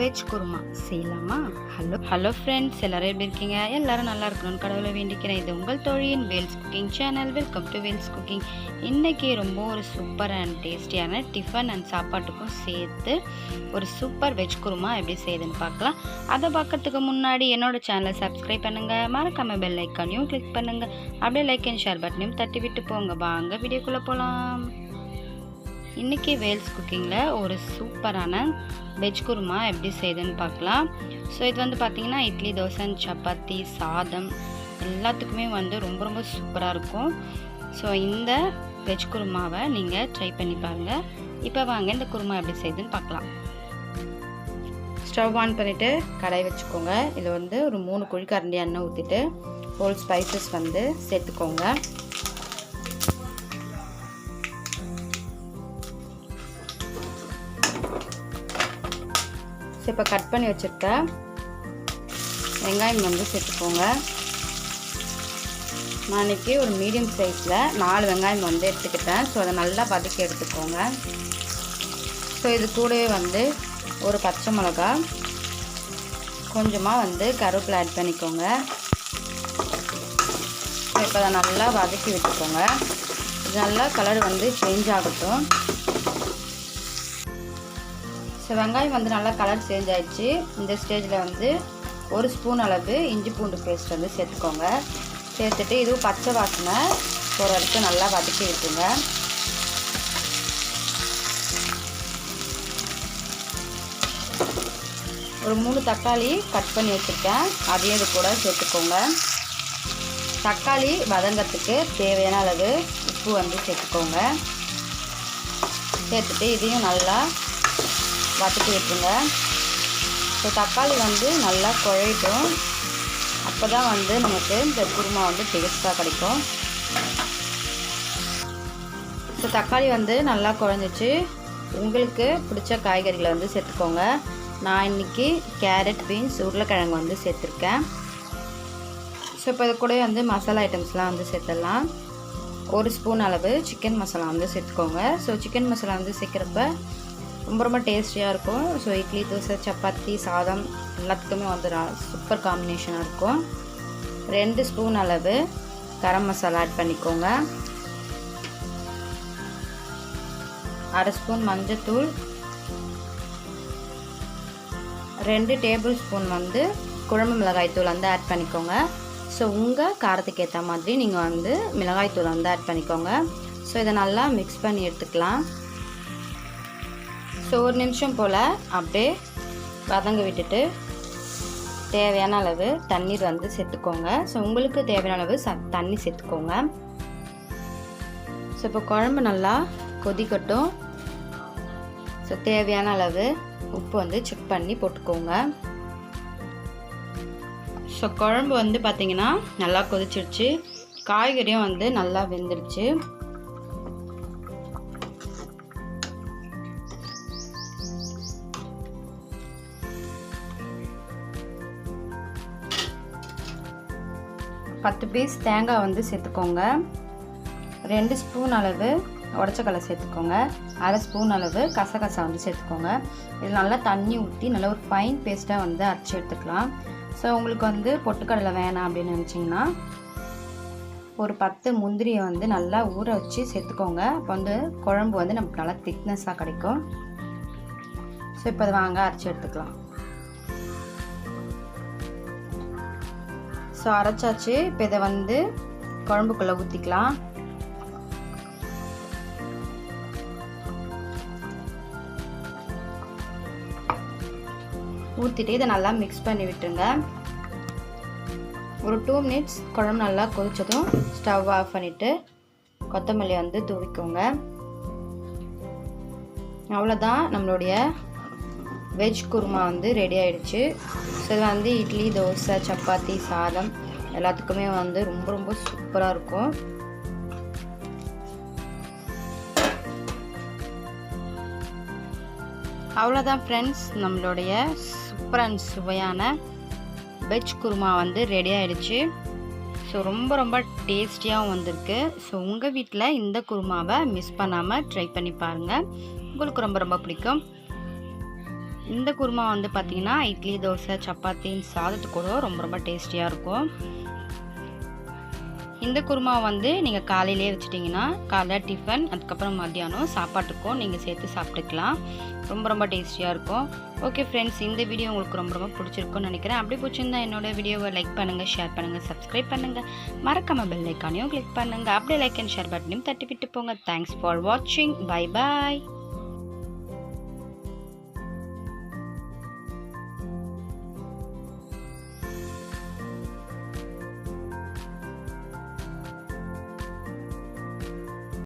Veg kurma செய்யலாமா? Hello hello friends எல்லாரும் எப்படி இருக்கீங்க? எல்லாரும் நல்லா இருக்கணும்னு கடவுளை வேண்டிக்கிறேன். இது உங்கள் தோழியின் Vels cooking channel welcome to Vels cooking இன்றைக்கி ரொம்ப ஒரு சூப்பர் அண்ட் டேஸ்டியான டிஃபன் அண்ட் சாப்பாட்டுக்கும் சேர்த்து ஒரு சூப்பர் வெஜ் குருமா எப்படி செய்யுதுன்னு பார்க்கலாம். அதை பார்க்கறதுக்கு முன்னாடி என்னோட சேனலை சப்ஸ்கிரைப் பண்ணுங்கள் மறக்காம பெல் ஐக்கானையும் கிளிக் பண்ணுங்கள் அப்படியே லைக் அண்ட் ஷேர் பட்டனையும் தட்டி விட்டு போங்க. வாங்க வீடியோக்குள்ளே போகலாம் இன்றைக்கி வேல்ஸ் குக்கிங்கில் ஒரு சூப்பரான வெஜ் குருமா எப்படி செய்யுதுன்னு பார்க்கலாம். ஸோ இது வந்து பார்த்திங்கன்னா இட்லி தோசை சப்பாத்தி சாதம் எல்லாத்துக்குமே வந்து ரொம்ப ரொம்ப சூப்பராக இருக்கும். ஸோ இந்த வெஜ் குருமாவை நீங்கள் ட்ரை பண்ணி பாருங்கள் இப்போ வாங்க இந்த குருமா எப்படி செய்யுதுன்னு பார்க்கலாம். ஸ்டவ் ஆன் பண்ணிவிட்டு கடாய் வச்சுக்கோங்க. இதில் வந்து ஒரு மூணு குழி கரண்டி எண்ணெய் ஊற்றிட்டு ஹோல் ஸ்பைசஸ் வந்து சேர்த்துக்கோங்க. ஸோ இப்போ கட் பண்ணி வச்சுருக்க வெங்காயம் வந்து சேர்த்துக்கோங்க. நான் இன்றைக்கி ஒரு மீடியம் சைஸில் நாலு வெங்காயம் வந்து எடுத்துக்கிட்டேன். ஸோ அதை நல்லா வதக்கி எடுத்துக்கோங்க. ஸோ இது கூடவே வந்து ஒரு பச்சை மிளகா. கொஞ்சமாக வந்து கருவேப்பிலை ஆட் பண்ணிக்கோங்க. இப்போ அதை நல்லா வதக்கி விட்டுக்கோங்க. நல்லா கலர் வந்து சேஞ்ச் ஆகட்டும். ஸோ வெங்காயம் வந்து நல்லா கலர் சேஞ்ச் ஆயிடுச்சு. இந்த ஸ்டேஜில் வந்து ஒரு ஸ்பூன் அளவு இஞ்சி பூண்டு பேஸ்ட் வந்து சேர்த்துக்கோங்க. சேர்த்துட்டு இதுவும் பச்சை வாசனை போகிற வரைக்கும் நல்லா வதக்கி விட்டுருங்க. ஒரு மூணு தக்காளி கட் பண்ணி வச்சுருக்கேன். அதையும் இது கூட சேர்த்துக்கோங்க. தக்காளி வதங்கிறதுக்கு தேவையான அளவு உப்பு வந்து சேர்த்துக்கோங்க. சேர்த்துட்டு இதையும் நல்லா வதக்கி விட்டுருங்க ஸோ தக்காளி வந்து நல்லா குழையிட்டும். அப்போ தான் வந்து நமக்கு இந்த குருமா வந்து டேஸ்ட்டாக கிடைக்கும். ஸோ தக்காளி வந்து நல்லா குழஞ்சிச்சு. உங்களுக்கு பிடிச்ச காய்கறிகளை வந்து சேர்த்துக்கோங்க. நான் இன்றைக்கி கேரட் பீன்ஸ் உருளைக்கிழங்கு வந்து சேர்த்துருக்கேன். ஸோ இப்போ இது கூட வந்து மசாலா ஐட்டம்ஸ்லாம் வந்து சேர்த்துடலாம். ஒரு ஸ்பூன் அளவு சிக்கன் மசாலா வந்து சேர்த்துக்கோங்க. ஸோ சிக்கன் மசாலா வந்து சேர்க்குறப்ப ரொம்ப ரொம்ப டேஸ்டியாக இருக்கும். ஸோ இட்லி தோசை சப்பாத்தி சாதம் எல்லாத்துக்குமே வந்து சூப்பர் காம்பினேஷனாக இருக்கும். ரெண்டு ஸ்பூன் அளவு கரம் மசாலா ஆட் பண்ணிக்கோங்க. அரை ஸ்பூன் மஞ்சத்தூள். ரெண்டு டேபிள் ஸ்பூன் வந்து குழம்பு மிளகாய் தூள் வந்து ஆட் பண்ணிக்கோங்க. ஸோ உங்கள் காரத்துக்கு ஏற்ற மாதிரி நீங்கள் வந்து மிளகாய் தூள் வந்து ஆட் பண்ணிக்கோங்க. ஸோ இதை நல்லா மிக்ஸ் பண்ணி எடுத்துக்கலாம். ஸோ ஒரு நிமிஷம் போல் அப்படியே வதங்க விட்டுட்டு தேவையான அளவு தண்ணீர் வந்து சேர்த்துக்கோங்க. ஸோ உங்களுக்கு தேவையான அளவு ச தண்ணி சேர்த்துக்கோங்க. ஸோ இப்போ குழம்பு நல்லா கொதிக்கட்டும். ஸோ தேவையான அளவு உப்பு வந்து செக் பண்ணி போட்டுக்கோங்க. ஸோ குழம்பு வந்து பார்த்திங்கன்னா நல்லா கொதிச்சிருச்சு. காய்கறியும் வந்து நல்லா வெந்துருச்சு. பத்து பீஸ் தேங்காய் வந்து சேர்த்துக்கோங்க. ரெண்டு ஸ்பூன் அளவு உடச்சக்கடலை சேர்த்துக்கோங்க. அரை ஸ்பூன் அளவு கசகசா வந்து சேர்த்துக்கோங்க. இது நல்லா தண்ணி ஊற்றி நல்லா ஒரு ஃபைன் பேஸ்ட்டாக வந்து அரைச்சி எடுத்துக்கலாம். ஸோ உங்களுக்கு வந்து பொட்டுக்கடலை வேணாம் அப்படின்னு நினச்சிங்கன்னா ஒரு பத்து முந்திரியை வந்து நல்லா ஊற வச்சு சேர்த்துக்கோங்க. அப்போ வந்து குழம்பு வந்து நமக்கு நல்லா திக்னஸாக கிடைக்கும். ஸோ இப்போ அது வாங்க அரைச்சி எடுத்துக்கலாம். ஸோ அரைச்சாச்சு. இப்போ இதை வந்து குழம்புக்குள்ளே ஊற்றிக்கலாம் ஊற்றிட்டு இதை நல்லா மிக்ஸ் பண்ணி விட்டுருங்க. ஒரு டூ மினிட்ஸ் குழம்பு நல்லா கொதித்ததும் ஸ்டவ் ஆஃப் பண்ணிவிட்டு கொத்தமல்லி வந்து தூவிக்கோங்க. அவ்வளோதான் நம்மளுடைய வெஜ் குருமா வந்து ரெடி ஆகிடுச்சு ஸோ இது வந்து இட்லி தோசை சப்பாத்தி சாதம் எல்லாத்துக்குமே வந்து ரொம்ப ரொம்ப சூப்பராக இருக்கும். அவ்வளோதான் ஃப்ரெண்ட்ஸ் நம்மளுடைய சூப்பர் அண்ட் சுவையான வெஜ் குருமா வந்து ரெடி ஆகிடுச்சு ஸோ ரொம்ப ரொம்ப டேஸ்டியாகவும் வந்திருக்கு. ஸோ உங்கள் வீட்டில் இந்த குருமாவை மிஸ் பண்ணாமல் ட்ரை பண்ணி பாருங்கள் உங்களுக்கு ரொம்ப ரொம்ப பிடிக்கும். இந்த குருமா வந்து பார்த்திங்கன்னா இட்லி தோசை சப்பாத்தி சாதத்துக்கு கூட ரொம்ப ரொம்ப டேஸ்டியாக இருக்கும். இந்த குருமா வந்து நீங்கள் காலையிலே வச்சிட்டிங்கன்னா காலைல டிஃபன் அதுக்கப்புறம் மத்தியானம் சாப்பாட்டுக்கும் நீங்கள் சேர்த்து சாப்பிட்டுக்கலாம். ரொம்ப ரொம்ப டேஸ்டியாக இருக்கும். ஓகே ஃப்ரெண்ட்ஸ் இந்த வீடியோ உங்களுக்கு ரொம்ப ரொம்ப பிடிச்சிருக்கும்னு நினைக்கிறேன். அப்படி பிடிச்சிருந்தா என்னோட வீடியோவை லைக் பண்ணுங்கள் ஷேர் பண்ணுங்கள் சப்ஸ்கிரைப் பண்ணுங்கள் மறக்காம பெல் ஐக்கானையும் கிளிக் பண்ணுங்கள் அப்படியே லைக் அண்ட் ஷேர் பட்டனையும் தட்டி விட்டு போங்க. தேங்க்ஸ் ஃபார் வாட்சிங் பை பாய்